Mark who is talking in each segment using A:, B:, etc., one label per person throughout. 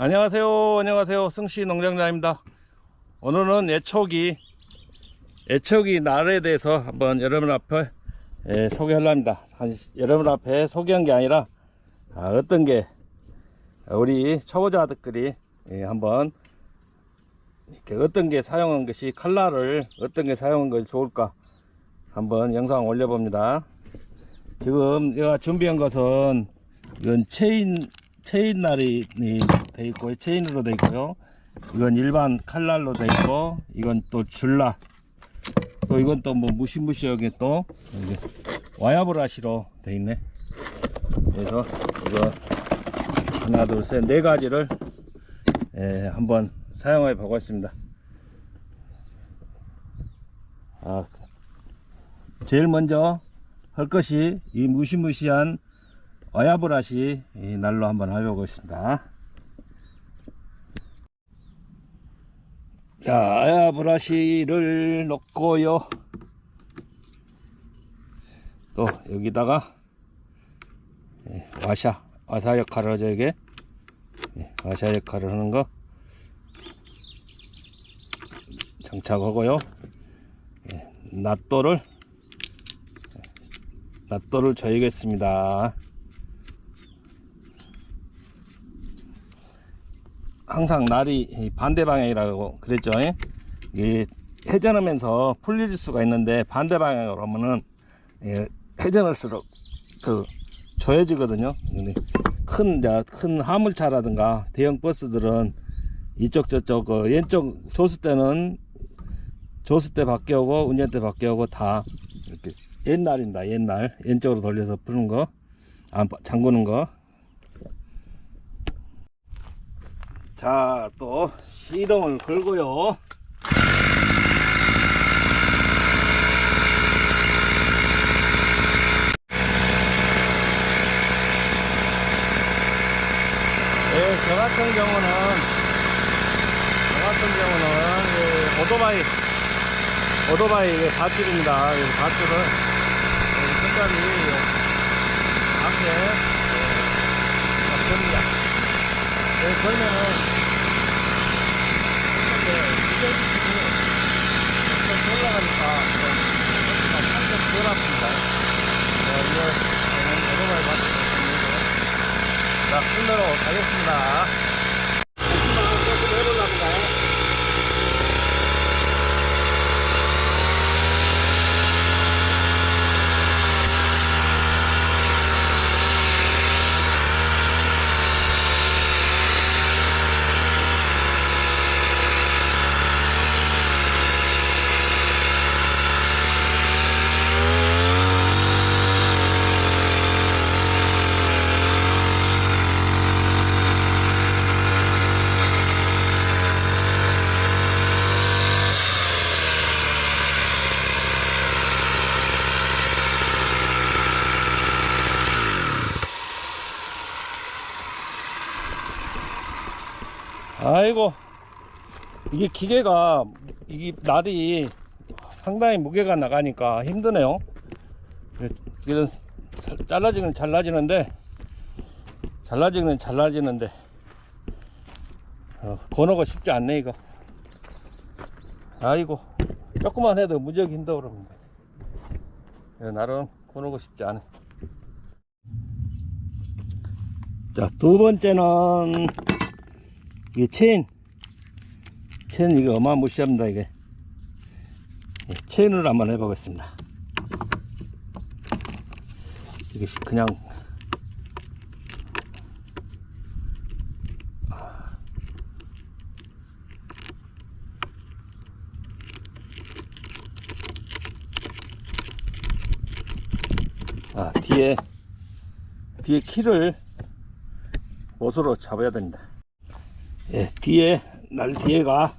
A: 안녕하세요. 안녕하세요. 승씨 농장장입니다. 오늘은 애초기, 애초기 날에 대해서 한번 여러분 앞에 예, 소개하려 합니다. 한, 여러분 앞에 소개한 게 아니라 아, 어떤 게 우리 초보자들끼리 예, 한번 이렇게 어떤 게 사용한 것이 칼날을 어떤 게 사용한 것이 좋을까 한번 영상 올려봅니다. 지금 제가 준비한 것은 이건 체인 체인 날이 돼 있고 체인으로 돼 있고요. 이건 일반 칼날로 돼 있고 이건 또 줄라 또 이건 또 뭐 무시무시하게 또 와야브라시로 돼 있네. 그래서 이거 하나 둘 셋 네 가지를 예, 한번 사용해 보겠습니다. 아, 제일 먼저 할 것이 이 무시무시한 어야브라시 이 날로 한번 해보겠습니다. 자, 어야브라시를 넣고요. 또 여기다가 예, 와샤, 와사 역할을 하죠 이게 예, 와샤 역할을 하는 거 장착하고요. 예, 낫도를 낫도를 줘야겠습니다. 항상 날이 반대 방향이라고 그랬죠. 이 회전하면서 풀릴 수가 있는데 반대 방향으로 하면은 예, 회전할수록 그 조여지거든요. 큰, 큰 화물차라든가 대형 버스들은 이쪽 저쪽 그 왼쪽 조수 때는 조수 때 바뀌어오고 운전 때 바뀌어오고 다 이렇게 옛날입니다. 옛날 왼쪽으로 돌려서 푸는 거, 아, 잠그는 거. 자, 또 시동을 걸고요. 네, 저 같은 경우는 저 같은 경우는 이 오토바이 오토바이 이게 밧줄입니다. 이 밧줄을 여기 끝까지 앞에 겁니다. 네, 좀 올라가니까 좀 살짝 덜 아픕니다. 네, 이거 저는 오토바이 밧줄 자, 끝내러 가겠습니다. 조금 해보려합니다. 아이고 이게 기계가 이게 날이 상당히 무게가 나가니까 힘드네요. 이런 잘라지기는 잘라지는데 잘라지기는 잘라지는데 어, 건어가 쉽지 않네 이거. 아이고 조금만 해도 무지하게 힘들어 그럽니다. 예, 나름 건어가 쉽지 않아. 자두 번째는 이게 체인. 체인 이거 어마무시합니다 이게. 예, 체인을 한번 해보겠습니다. 이게 그냥. 아 뒤에 뒤에 키를 못으로 잡아야 됩니다 예, 뒤에 날 뒤에가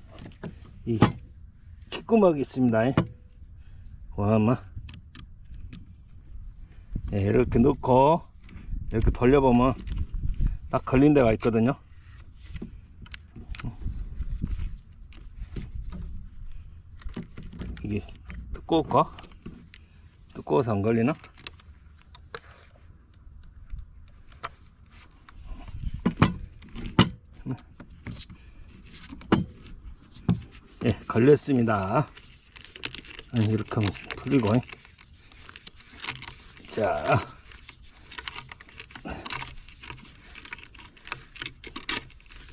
A: 이 킥구멍이 있습니다. 와마 예, 이렇게 넣고 이렇게 돌려보면 딱 걸린 데가 있거든요. 이게 두꺼울까? 두꺼워서 안 걸리나? 예, 걸렸습니다. 이렇게 하면 풀리고. 자.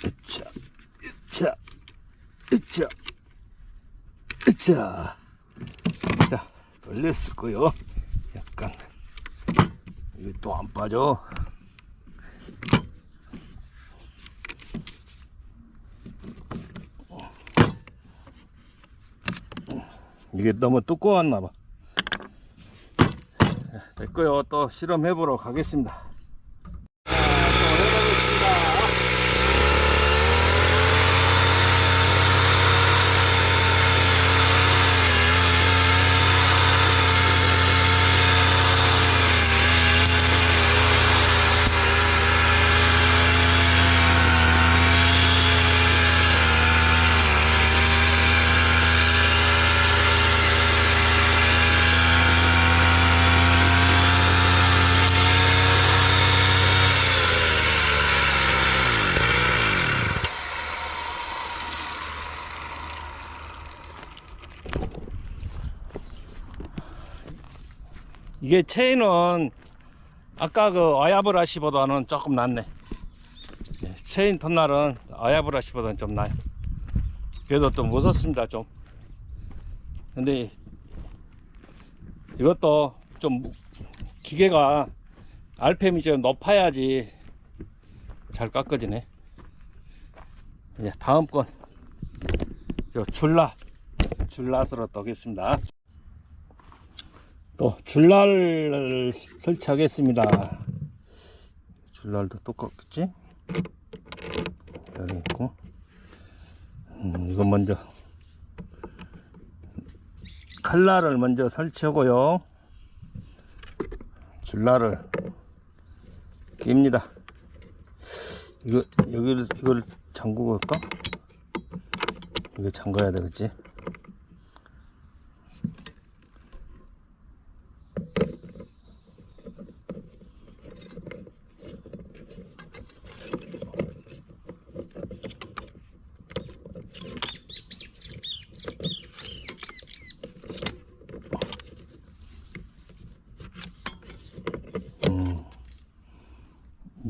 A: 으차, 으차, 으차, 으차. 자, 돌렸었고요. 약간. 이게 또 안 빠져. 이게 너무 두꺼웠나 봐. 됐고요. 또 실험해 보러 가겠습니다. 이게 체인은 아까 그 아야브라시보다는 조금 낫네. 예, 체인 턴날은 아야브라시보다는 좀 나요. 그래도 좀 무섭습니다, 좀. 근데 이것도 좀 기계가 RPM이 좀 높아야지 잘 깎아지네. 이제 다음 건, 저 줄라, 줄라스로 떠겠습니다. 또 줄날을 설치하겠습니다. 줄날도 똑같겠지? 여기 있고, 음, 이거 먼저 칼날을 먼저 설치하고요. 줄날을 낍니다. 이거 여기를 이걸 잠그고 갈까? 이거 잠가야 되겠지?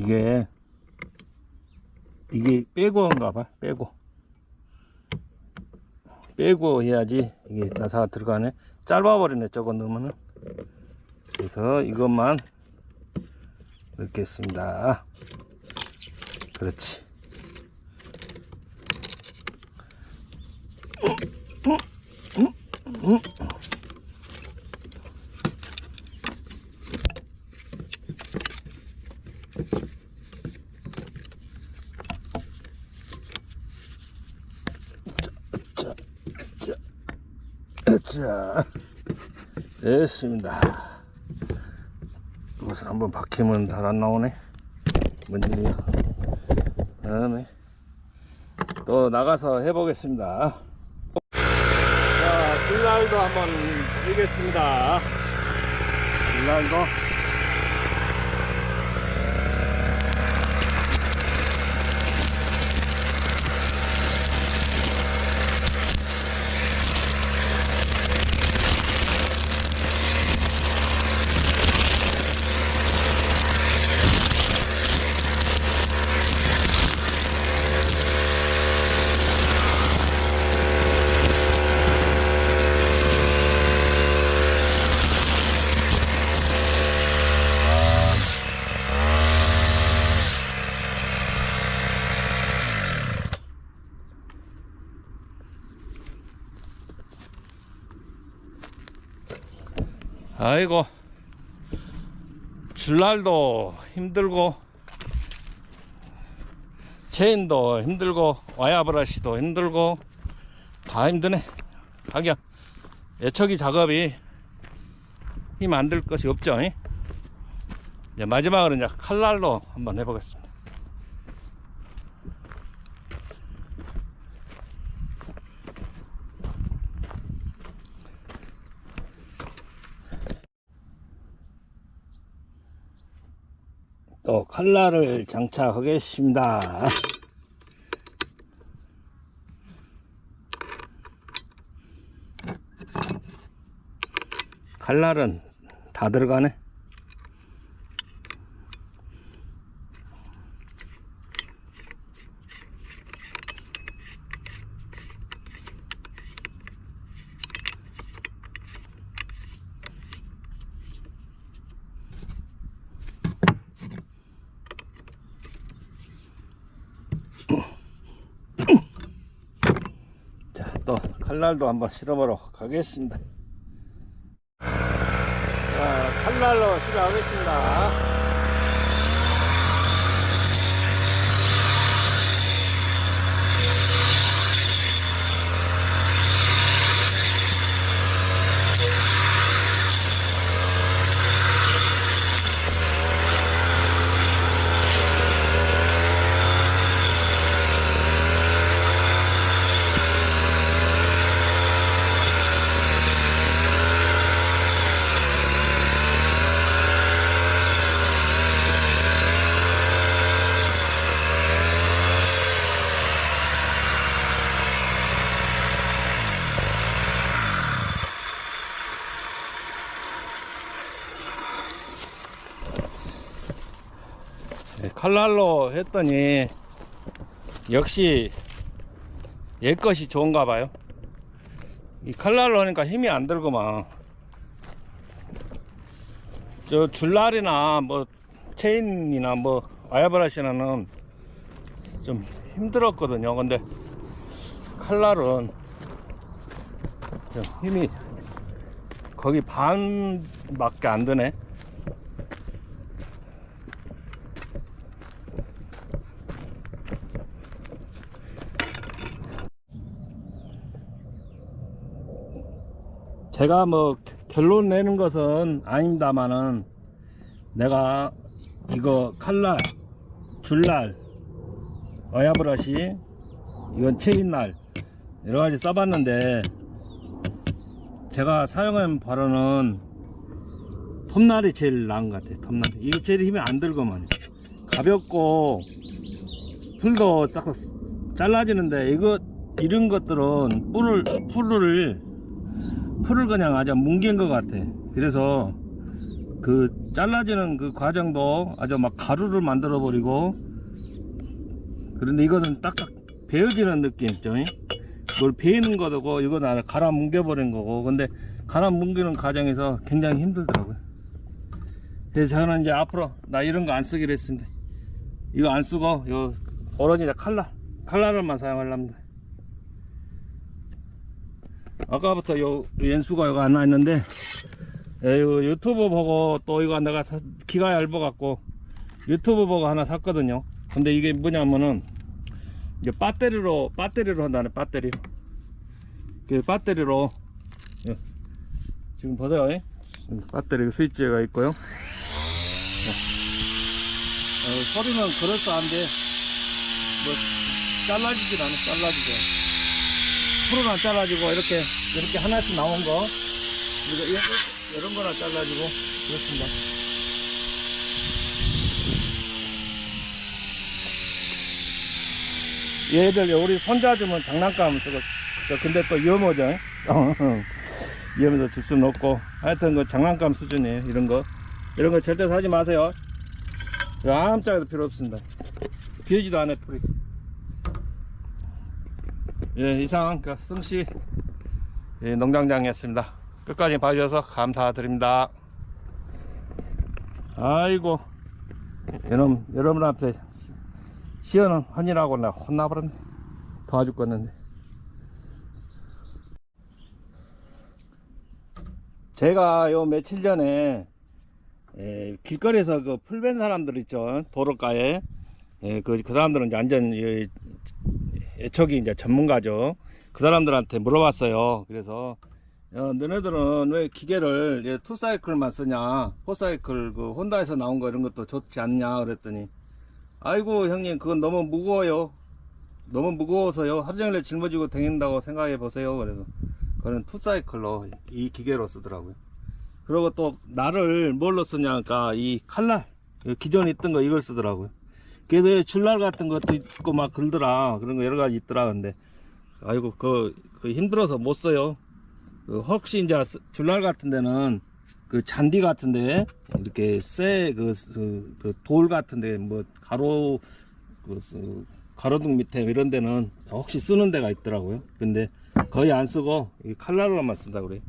A: 이게 이게 빼고인가 봐. 빼고. 빼고 해야지 이게 나사가 들어가네. 짧아 버리네 저거 넣으면은. 그래서 이것만 넣겠습니다. 그렇지. 자, 됐습니다. 이것을 한번 박히면 잘 안 나오네. 뭔 일이야? 다음에 또 나가서 해보겠습니다. 자, 빌랄도 한번 드리겠습니다. 빌랄도. 아이고. 줄날도 힘들고 체인도 힘들고 와야브라시도 힘들고 다 힘드네. 하기야. 애척이 작업이 힘 안 들 것이 없죠 이? 이제 마지막으로 이제 칼날로 한번 해보겠습니다 칼날을 장착하겠습니다. 칼날은 다 들어가네. 또 칼날도 한번 실어보러 가겠습니다. 자, 칼날로 실어가겠습니다. 칼날로 했더니 역시 옛 것이 좋은가 봐요. 이 칼날로 하니까 힘이 안 들고만 저 줄날이나 뭐 체인이나 뭐 아야브라시나는 좀 힘들었거든요. 근데 칼날은 좀 힘이 거기 반밖에 안 드네. 제가 뭐 결론 내는 것은 아닙니다만은 내가 이거 칼날, 줄날, 어야브러시, 이건 체인날 여러 가지 써봤는데 제가 사용한 바로는 톱날이 제일 나은 것 같아요. 톱날. 이거 제일 힘이 안 들고만 가볍고 풀도 딱 잘라지는데 이거 이런 것들은 뿔을 풀을 풀을 그냥 아주 뭉갠 것 같아. 그래서 그 잘라지는 그 과정도 아주 막 가루를 만들어 버리고 그런데 이것은 딱딱 베어지는 느낌 있죠. 그걸 베이는 거고 이건 아예 갈아 뭉겨 버린 거고 근데 갈아 뭉기는 과정에서 굉장히 힘들더라고요. 그래서 저는 이제 앞으로 나 이런 거 안 쓰기로 했습니다. 이거 안 쓰고 요 오로지 칼라 칼라를만 사용하려합니다. 아까부터 요 연수가 여기 안 나있는데 요 유튜브 보고 또 이거 내가 사- 기가 얇아 갖고 유튜브 보고 하나 샀거든요 근데 이게 뭐냐면은 이게 배터리로 배터리로 한다네 배터리 그 배터리로 예. 지금 보세요 예? 배터리 스위치가 있고요 예. 어, 소리는 그럴싸한데 뭐 잘라지질 않아 잘라지지 않아 안 잘라지고 이렇게 이렇게 하나씩 나온 거 그리고 이- 이런 거나 잘라지고 그렇습니다. 얘들 우리 손자 주면 장난감 쓰고 저 근데 또 위험하죠. 위험해서 줄 수는 없고 하여튼 그 장난감 수준이에요 이런 거 이런 거 절대 사지 마세요. 아무짝에도 필요 없습니다. 비어지도 않아요 풀이. 예, 이상 그 승씨 예, 농장장이었습니다. 끝까지 봐주셔서 감사드립니다. 아이고, 여러분, 여러분한테 시연은 헌이라고 나 혼나버렸네. 도와줄 거였는데. 제가 요 며칠 전에 예, 길거리에서 그 풀벤 사람들 있죠. 도로가에. 예, 그, 그 사람들은 이제 완전 이, 애척이 이제 전문가죠. 그 사람들한테 물어봤어요. 그래서 어, 너네들은 왜 기계를 예, 투사이클만 쓰냐? 포사이클 그 혼다에서 나온 거 이런 것도 좋지 않냐? 그랬더니 아이고 형님 그건 너무 무거워요. 너무 무거워서요. 하루 종일 짊어지고 다닌다고 생각해 보세요. 그래서 그는 투사이클로 이 기계로 쓰더라고요. 그리고 또 나를 뭘로 쓰냐니까 이 칼날 그 기존에 있던 거 이걸 쓰더라고요. 그래서 줄날 같은 것도 있고 막 걸더라 그런 거 여러 가지 있더라 근데 아이고 그, 그 힘들어서 못 써요 그 혹시 이제 쓰- 줄날 같은 데는 그 잔디 같은데 이렇게 쇠그 그, 돌 같은데 뭐 가로 그 수- 가로등 밑에 이런 데는 혹시 쓰는 데가 있더라고요. 근데 거의 안 쓰고 이 칼날로만 쓴다 그래.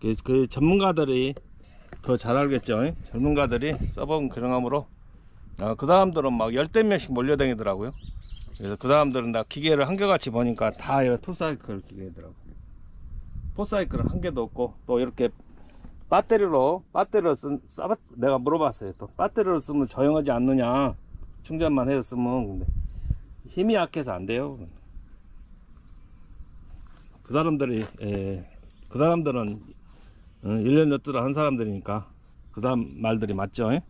A: 그, 그 전문가들이 더 잘 알겠죠. 이? 전문가들이 써본 그령함으로 아, 그 사람들은 막 열댓 명씩 몰려다니더라고요. 그래서 그 사람들은 다 기계를 한결같이 보니까 다 이런 투사이클 기계더라고. 포사이클은 한 개도 없고 또 이렇게 배터리로 배터리로 쓴 싸- 내가 물어봤어요. 또 배터리로 쓰면 조용하지 않느냐? 충전만 해서 쓰면 근데 힘이 약해서 안 돼요. 그 사람들이 에, 그 사람들은 어, 1년 여투를 한 사람들이니까 그 사람 말들이 맞죠? 예?